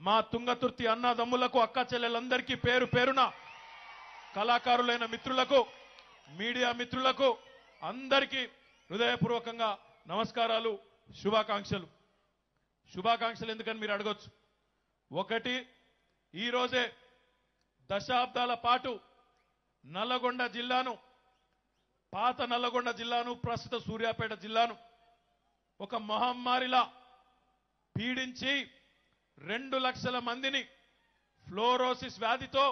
మా తుంగతుర్తి అన్నదమ్ములకు అక్క చెల్లెలందరికీ పేరు పేరున కళాకారులైన మిత్రులకు మీడియా మిత్రులకు అందరికీ హృదయపూర్వకంగా నమస్కారాలు శుభాకాంక్షలు. శుభాకాంక్షలు ఎందుకని మీరు అడగొచ్చు? ఒకటి ఈరోజే దశాబ్దాల పాటు నల్లగొండ జిల్లాను పాత నల్లగొండ జిల్లాను ప్రస్తుత సూర్యాపేట జిల్లాను ఒక మహమ్మారిలా పీడించి రెండు లక్షల మందిని ఫ్లోరోసిస్ వ్యాధితో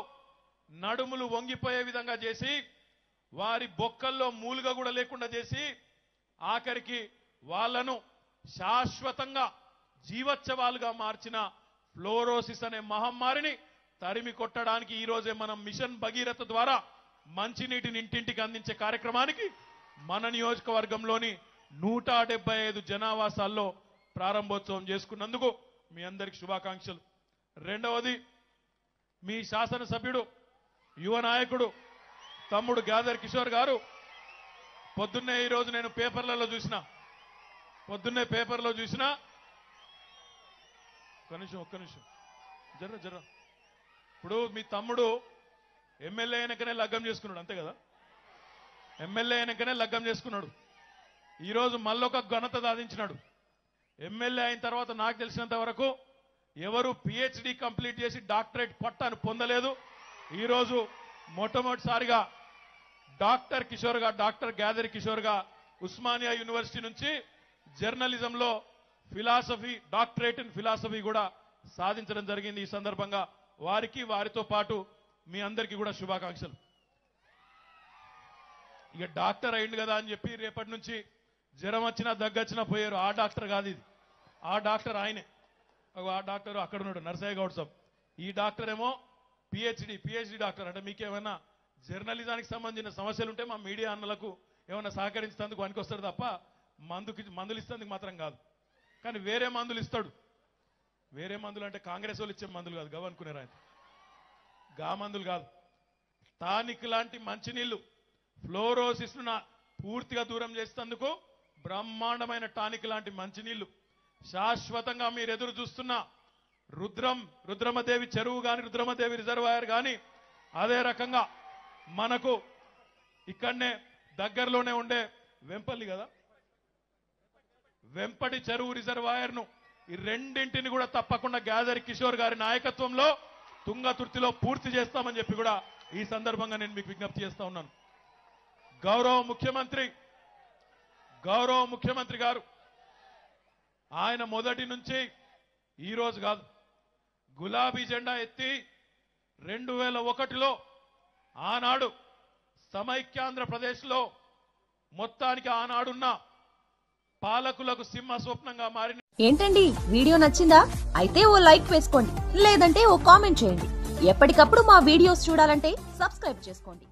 నడుములు వంగిపోయే విధంగా చేసి వారి బొక్కల్లో మూలుగ కూడా లేకుండా చేసి ఆఖరికి వాళ్ళను శాశ్వతంగా జీవోత్సవాలుగా మార్చిన ఫ్లోరోసిస్ అనే మహమ్మారిని తరిమి కొట్టడానికి ఈరోజే మనం మిషన్ భగీరథ ద్వారా మంచినీటిని ఇంటింటికి అందించే కార్యక్రమానికి మన నియోజకవర్గంలోని నూట డెబ్బై ఐదు జనావాసాల్లో ప్రారంభోత్సవం చేసుకున్నందుకు మీ అందరికి శుభాకాంక్షలు. రెండవది మీ శాసనసభ్యుడు యువ నాయకుడు తమ్ముడు గాదర్ కిషోర్ గారు పొద్దున్నే ఈరోజు నేను పేపర్లలో చూసిన పొద్దున్నే పేపర్లో చూసిన ఒక్క నిమిషం ఒక్క నిమిషం. జర్ర జర్ర. ఇప్పుడు మీ తమ్ముడు ఎమ్మెల్యే వెనకనే లగ్గం చేసుకున్నాడు అంతే కదా? ఎమ్మెల్యే వెనకనే లగ్గం చేసుకున్నాడు. ఈరోజు మళ్ళొక ఘనత సాధించినాడు. ఎమ్మెల్యే అయిన తర్వాత నాకు తెలిసినంత వరకు ఎవరు పిహెచ్డి కంప్లీట్ చేసి డాక్టరేట్ పట్టాను పొందలేదు. ఈరోజు మొట్టమొదటిసారిగా డాక్టర్ కిషోర్గా డాక్టర్ గ్యాదర్ కిషోర్గా ఉస్మానియా యూనివర్సిటీ నుంచి జర్నలిజంలో ఫిలాసఫీ డాక్టరేట్ ఇన్ ఫిలాసఫీ కూడా సాధించడం జరిగింది. ఈ సందర్భంగా వారికి వారితో పాటు మీ అందరికీ కూడా శుభాకాంక్షలు. ఇక డాక్టర్ అయింది కదా అని చెప్పి రేపటి నుంచి జ్వరం వచ్చినా దగ్గొచ్చినా పోయారు. ఆ డాక్టర్ కాదు ఇది. ఆ డాక్టర్ ఆయనే. ఆ డాక్టర్ అక్కడ ఉన్నాడు నర్సయ్య గౌడ్ సాబ్. ఈ డాక్టర్ ఏమో పిహెచ్డి పిహెచ్డి డాక్టర్. అంటే మీకేమైనా జర్నలిజానికి సంబంధించిన సమస్యలు ఉంటే మా మీడియా అన్నలకు ఏమైనా సహకరించినందుకు పనికి వస్తాడు తప్ప మందుకి మందులు ఇస్తేందుకు మాత్రం కాదు. కానీ వేరే మందులు ఇస్తాడు వేరే మందులు అంటే కాంగ్రెస్ వాళ్ళు ఇచ్చే మందులు కాదు. గవ్ అనుకునేరు ఆయన? గా మందులు కాదు. టానిక్ లాంటి మంచినీళ్ళు ఫ్లోరోసిస్ను పూర్తిగా దూరం చేసేందుకు బ్రహ్మాండమైన టానిక్ లాంటి మంచినీళ్ళు శాశ్వతంగా మీరు ఎదురు చూస్తున్న రుద్రం రుద్రమదేవి చెరువు గాని రుద్రమదేవి రిజర్వాయర్ కానీ అదే రకంగా మనకు ఇక్కడనే దగ్గరలోనే ఉండే వెంపల్లి కదా? వెంపటి చెరువు రిజర్వాయర్ను ఈ రెండింటిని కూడా తప్పకుండా గ్యాదర్ కిషోర్ గారి నాయకత్వంలో తుంగతుర్తిలో పూర్తి చేస్తామని చెప్పి కూడా ఈ సందర్భంగా నేను మీకు విజ్ఞప్తి చేస్తా ఉన్నాను. గౌరవ ముఖ్యమంత్రి గౌరవ ముఖ్యమంత్రి గారు ఆయన మొదటి నుంచి ఈరోజు కాదు గులాబీ జెండా ఎత్తి రెండు వేల ఒకటిలో ఆనాడు సమైక్యాంధ్రప్రదేశ్లో మొత్తానికి ఆనాడున్న పాలకులకు సింహ స్వప్నంగా మారిన ఏంటండి? వీడియో నచ్చిందా? అయితే ఓ లైక్ వేసుకోండి. లేదంటే ఓ కామెంట్ చేయండి. ఎప్పటికప్పుడు మా వీడియోస్ చూడాలంటే సబ్స్క్రైబ్ చేసుకోండి.